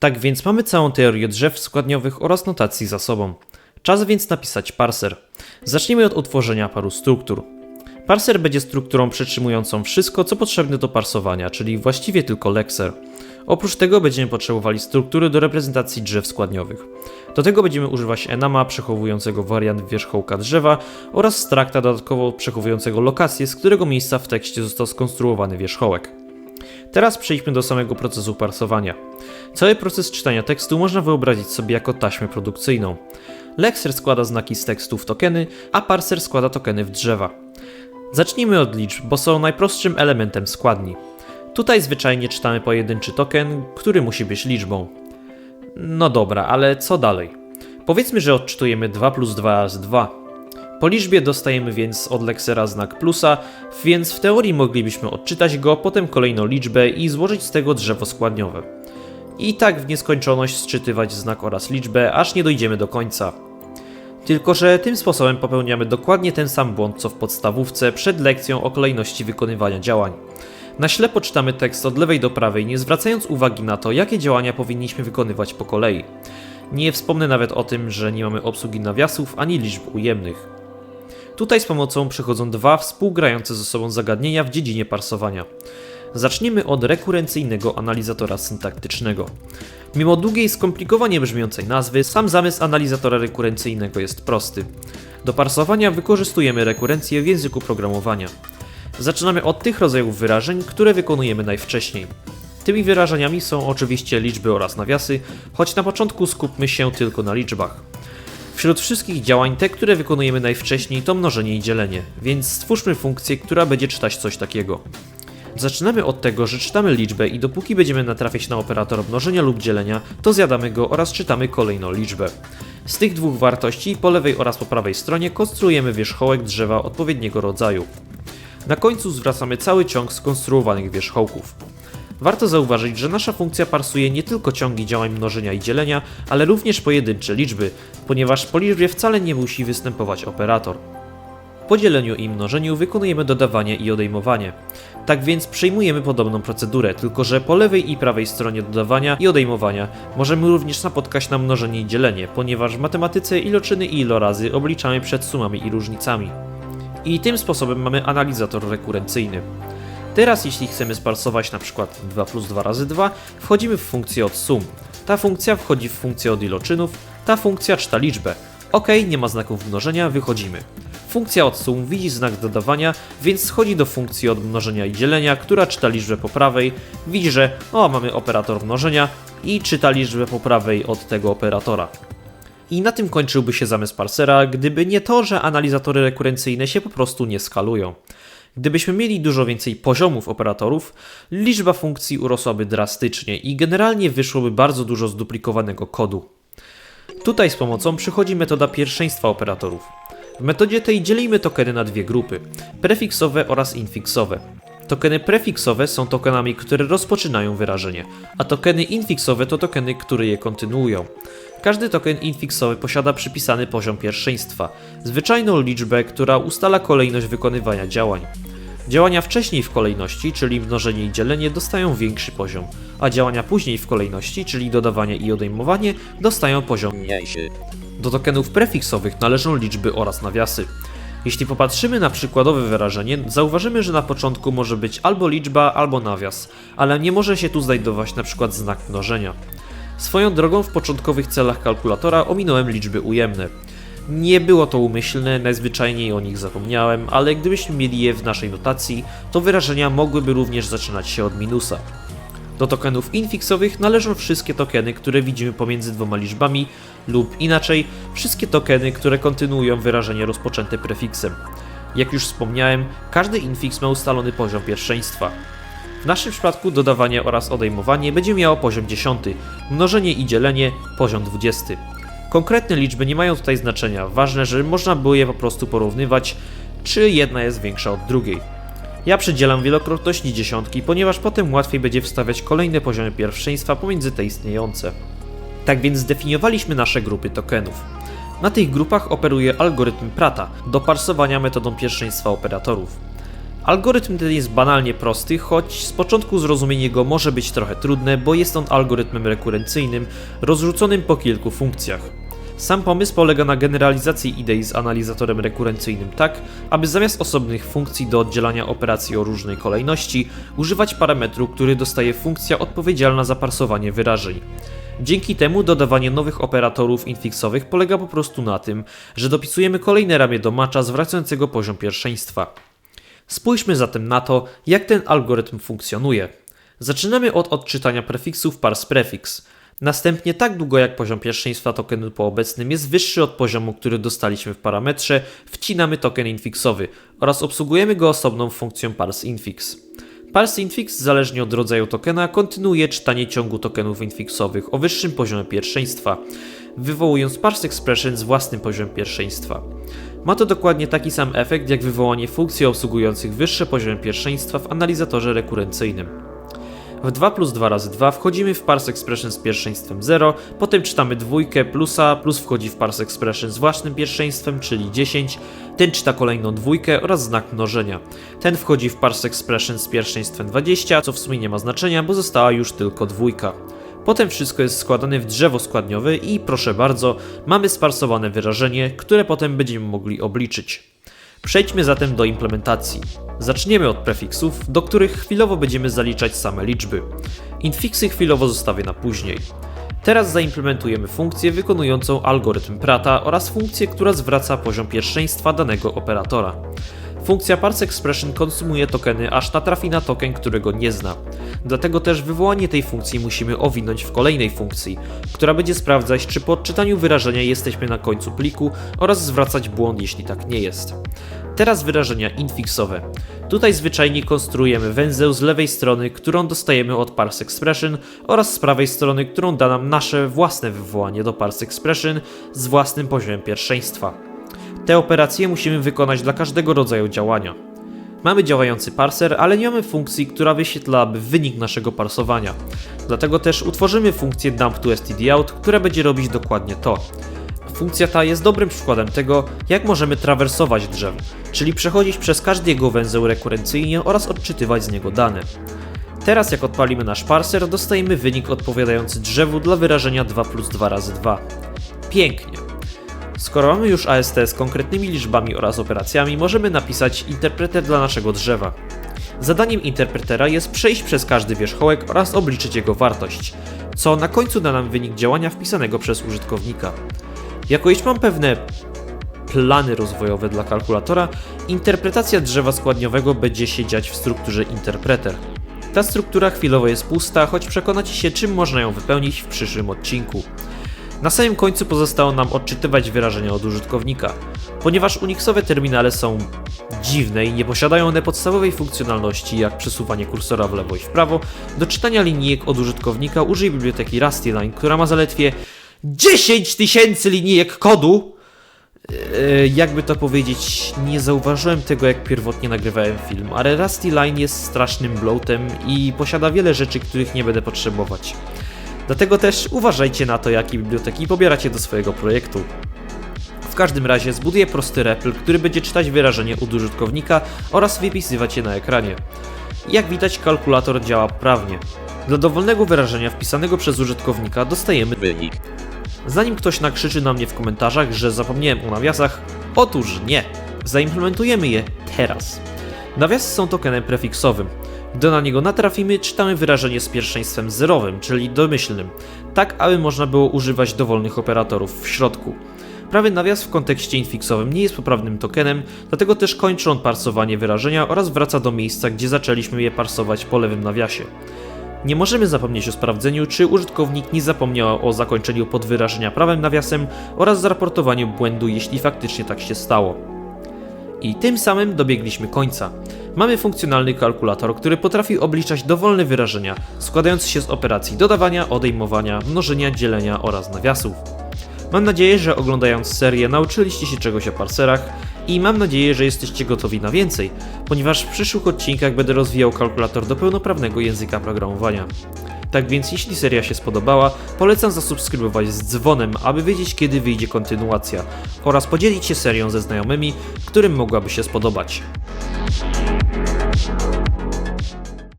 Tak więc mamy całą teorię drzew składniowych oraz notacji za sobą. Czas więc napisać parser. Zacznijmy od utworzenia paru struktur. Parser będzie strukturą przetrzymującą wszystko, co potrzebne do parsowania, czyli właściwie tylko lekser. Oprócz tego będziemy potrzebowali struktury do reprezentacji drzew składniowych. Do tego będziemy używać enama przechowującego wariant wierzchołka drzewa oraz strakta dodatkowo przechowującego lokację, z którego miejsca w tekście został skonstruowany wierzchołek. Teraz przejdźmy do samego procesu parsowania. Cały proces czytania tekstu można wyobrazić sobie jako taśmę produkcyjną. Lexer składa znaki z tekstu w tokeny, a parser składa tokeny w drzewa. Zacznijmy od liczb, bo są najprostszym elementem składni. Tutaj zwyczajnie czytamy pojedynczy token, który musi być liczbą. No dobra, ale co dalej? Powiedzmy, że odczytujemy 2 plus 2 razy 2. Po liczbie dostajemy więc od Lexera znak plusa, więc w teorii moglibyśmy odczytać go, potem kolejną liczbę i złożyć z tego drzewo składniowe. I tak w nieskończoność sczytywać znak oraz liczbę, aż nie dojdziemy do końca. Tylko, że tym sposobem popełniamy dokładnie ten sam błąd co w podstawówce przed lekcją o kolejności wykonywania działań. Na ślepo czytamy tekst od lewej do prawej, nie zwracając uwagi na to, jakie działania powinniśmy wykonywać po kolei. Nie wspomnę nawet o tym, że nie mamy obsługi nawiasów ani liczb ujemnych. Tutaj z pomocą przychodzą dwa współgrające ze sobą zagadnienia w dziedzinie parsowania. Zaczniemy od rekurencyjnego analizatora syntaktycznego. Mimo długiej, skomplikowanie brzmiącej nazwy, sam zamysł analizatora rekurencyjnego jest prosty. Do parsowania wykorzystujemy rekurencję w języku programowania. Zaczynamy od tych rodzajów wyrażeń, które wykonujemy najwcześniej. Tymi wyrażeniami są oczywiście liczby oraz nawiasy, choć na początku skupmy się tylko na liczbach. Wśród wszystkich działań te, które wykonujemy najwcześniej to mnożenie i dzielenie, więc stwórzmy funkcję, która będzie czytać coś takiego. Zaczynamy od tego, że czytamy liczbę i dopóki będziemy natrafiać na operator mnożenia lub dzielenia, to zjadamy go oraz czytamy kolejną liczbę. Z tych dwóch wartości po lewej oraz po prawej stronie konstruujemy wierzchołek drzewa odpowiedniego rodzaju. Na końcu zwracamy cały ciąg skonstruowanych wierzchołków. Warto zauważyć, że nasza funkcja parsuje nie tylko ciągi działań mnożenia i dzielenia, ale również pojedyncze liczby, ponieważ po liczbie wcale nie musi występować operator. Po dzieleniu i mnożeniu wykonujemy dodawanie i odejmowanie. Tak więc przejmujemy podobną procedurę, tylko że po lewej i prawej stronie dodawania i odejmowania możemy również napotkać na mnożenie i dzielenie, ponieważ w matematyce iloczyny i ilorazy obliczamy przed sumami i różnicami. I tym sposobem mamy analizator rekurencyjny. Teraz jeśli chcemy sparsować na przykład 2 plus 2 razy 2, wchodzimy w funkcję od sum. Ta funkcja wchodzi w funkcję od iloczynów, ta funkcja czyta liczbę. Ok, nie ma znaków mnożenia, wychodzimy. Funkcja od sum widzi znak dodawania, więc schodzi do funkcji od mnożenia i dzielenia, która czyta liczbę po prawej, widzi, że o, mamy operator mnożenia i czyta liczbę po prawej od tego operatora. I na tym kończyłby się zamysł parsera, gdyby nie to, że analizatory rekurencyjne się po prostu nie skalują. Gdybyśmy mieli dużo więcej poziomów operatorów, liczba funkcji urosłaby drastycznie i generalnie wyszłoby bardzo dużo zduplikowanego kodu. Tutaj z pomocą przychodzi metoda pierwszeństwa operatorów. W metodzie tej dzielimy tokeny na dwie grupy: prefiksowe oraz infiksowe. Tokeny prefiksowe są tokenami, które rozpoczynają wyrażenie, a tokeny infiksowe to tokeny, które je kontynuują. Każdy token infiksowy posiada przypisany poziom pierwszeństwa, zwyczajną liczbę, która ustala kolejność wykonywania działań. Działania wcześniej w kolejności, czyli mnożenie i dzielenie, dostają większy poziom, a działania później w kolejności, czyli dodawanie i odejmowanie, dostają poziom mniejszy. Do tokenów prefiksowych należą liczby oraz nawiasy. Jeśli popatrzymy na przykładowe wyrażenie, zauważymy, że na początku może być albo liczba, albo nawias, ale nie może się tu znajdować na przykład znak mnożenia. Swoją drogą w początkowych celach kalkulatora ominąłem liczby ujemne. Nie było to umyślne, najzwyczajniej o nich zapomniałem, ale gdybyśmy mieli je w naszej notacji, to wyrażenia mogłyby również zaczynać się od minusa. Do tokenów infiksowych należą wszystkie tokeny, które widzimy pomiędzy dwoma liczbami, lub inaczej, wszystkie tokeny, które kontynuują wyrażenie rozpoczęte prefiksem. Jak już wspomniałem, każdy infiks ma ustalony poziom pierwszeństwa. W naszym przypadku dodawanie oraz odejmowanie będzie miało poziom 10, mnożenie i dzielenie poziom 20. Konkretne liczby nie mają tutaj znaczenia, ważne, że można było je po prostu porównywać, czy jedna jest większa od drugiej. Ja przydzielam wielokrotności dziesiątki, ponieważ potem łatwiej będzie wstawiać kolejne poziomy pierwszeństwa pomiędzy te istniejące. Tak więc zdefiniowaliśmy nasze grupy tokenów. Na tych grupach operuje algorytm Prata do parsowania metodą pierwszeństwa operatorów. Algorytm ten jest banalnie prosty, choć z początku zrozumienie go może być trochę trudne, bo jest on algorytmem rekurencyjnym rozrzuconym po kilku funkcjach. Sam pomysł polega na generalizacji idei z analizatorem rekurencyjnym tak, aby zamiast osobnych funkcji do oddzielania operacji o różnej kolejności, używać parametru, który dostaje funkcja odpowiedzialna za parsowanie wyrażeń. Dzięki temu dodawanie nowych operatorów infixowych polega po prostu na tym, że dopisujemy kolejne ramię do macza zwracającego poziom pierwszeństwa. Spójrzmy zatem na to, jak ten algorytm funkcjonuje. Zaczynamy od odczytania prefiksów parse prefix. Następnie tak długo jak poziom pierwszeństwa tokenu po obecnym jest wyższy od poziomu, który dostaliśmy w parametrze, wcinamy token infixowy oraz obsługujemy go osobną funkcją parse infix. Parse infix, zależnie od rodzaju tokena, kontynuuje czytanie ciągu tokenów infixowych o wyższym poziomie pierwszeństwa, wywołując parse expression z własnym poziomem pierwszeństwa. Ma to dokładnie taki sam efekt jak wywołanie funkcji obsługujących wyższe poziomy pierwszeństwa w analizatorze rekurencyjnym. W 2 plus 2 razy 2 wchodzimy w parse expression z pierwszeństwem 0, potem czytamy dwójkę plusa, plus wchodzi w parse expression z własnym pierwszeństwem, czyli 10, ten czyta kolejną dwójkę oraz znak mnożenia. Ten wchodzi w parse expression z pierwszeństwem 20, co w sumie nie ma znaczenia, bo została już tylko dwójka. Potem wszystko jest składane w drzewo składniowe i proszę bardzo, mamy sparsowane wyrażenie, które potem będziemy mogli obliczyć. Przejdźmy zatem do implementacji. Zaczniemy od prefiksów, do których chwilowo będziemy zaliczać same liczby. Infixy chwilowo zostawię na później. Teraz zaimplementujemy funkcję wykonującą algorytm Prata oraz funkcję, która zwraca poziom pierwszeństwa danego operatora. Funkcja parse expression konsumuje tokeny, aż natrafi na token, którego nie zna. Dlatego też wywołanie tej funkcji musimy owinąć w kolejnej funkcji, która będzie sprawdzać, czy po odczytaniu wyrażenia jesteśmy na końcu pliku oraz zwracać błąd, jeśli tak nie jest. Teraz wyrażenia infixowe. Tutaj zwyczajnie konstruujemy węzeł z lewej strony, którą dostajemy od parse expression oraz z prawej strony, którą da nam nasze własne wywołanie do parse expression z własnym poziomem pierwszeństwa. Te operacje musimy wykonać dla każdego rodzaju działania. Mamy działający parser, ale nie mamy funkcji, która wyświetlałaby wynik naszego parsowania. Dlatego też utworzymy funkcję dump to stdout, która będzie robić dokładnie to. Funkcja ta jest dobrym przykładem tego, jak możemy trawersować drzewo, czyli przechodzić przez każdy jego węzeł rekurencyjnie oraz odczytywać z niego dane. Teraz jak odpalimy nasz parser, dostajemy wynik odpowiadający drzewu dla wyrażenia 2 plus 2 razy 2. Pięknie. Skoro mamy już AST z konkretnymi liczbami oraz operacjami, możemy napisać interpreter dla naszego drzewa. Zadaniem interpretera jest przejść przez każdy wierzchołek oraz obliczyć jego wartość, co na końcu da nam wynik działania wpisanego przez użytkownika. Jako iż mam pewne plany rozwojowe dla kalkulatora, interpretacja drzewa składniowego będzie się dziać w strukturze interpreter. Ta struktura chwilowo jest pusta, choć przekonacie się czym można ją wypełnić w przyszłym odcinku. Na samym końcu pozostało nam odczytywać wyrażenia od użytkownika. Ponieważ Unixowe terminale są dziwne i nie posiadają one podstawowej funkcjonalności jak przesuwanie kursora w lewo i w prawo, do czytania linijek od użytkownika użyj biblioteki Rustyline, która ma zaledwie 10 tysięcy linijek kodu. Yy, jakby to powiedzieć, nie zauważyłem tego jak pierwotnie nagrywałem film, ale Rusty Line jest strasznym bloatem i posiada wiele rzeczy, których nie będę potrzebować. Dlatego też uważajcie na to, jakie biblioteki pobieracie do swojego projektu. W każdym razie zbuduję prosty REPL, który będzie czytać wyrażenie od użytkownika oraz wypisywać je na ekranie. Jak widać kalkulator działa poprawnie. Dla dowolnego wyrażenia wpisanego przez użytkownika dostajemy wynik, Zanim ktoś nakrzyczy na mnie w komentarzach, że zapomniałem o nawiasach, otóż nie. Zaimplementujemy je teraz. Nawiasy są tokenem prefiksowym. Gdy na niego natrafimy, czytamy wyrażenie z pierwszeństwem zerowym, czyli domyślnym, tak aby można było używać dowolnych operatorów w środku. Prawy nawias w kontekście infixowym nie jest poprawnym tokenem, dlatego też kończy on parsowanie wyrażenia oraz wraca do miejsca, gdzie zaczęliśmy je parsować po lewym nawiasie. Nie możemy zapomnieć o sprawdzeniu, czy użytkownik nie zapomniał o zakończeniu podwyrażenia prawym nawiasem oraz zaraportowaniu błędu, jeśli faktycznie tak się stało. I tym samym dobiegliśmy końca. Mamy funkcjonalny kalkulator, który potrafi obliczać dowolne wyrażenia, składające się z operacji dodawania, odejmowania, mnożenia, dzielenia oraz nawiasów. Mam nadzieję, że oglądając serię nauczyliście się czegoś o parserach i mam nadzieję, że jesteście gotowi na więcej, ponieważ w przyszłych odcinkach będę rozwijał kalkulator do pełnoprawnego języka programowania. Tak więc jeśli seria się spodobała, polecam zasubskrybować z dzwonem, aby wiedzieć kiedy wyjdzie kontynuacja oraz podzielić się serią ze znajomymi, którym mogłaby się spodobać.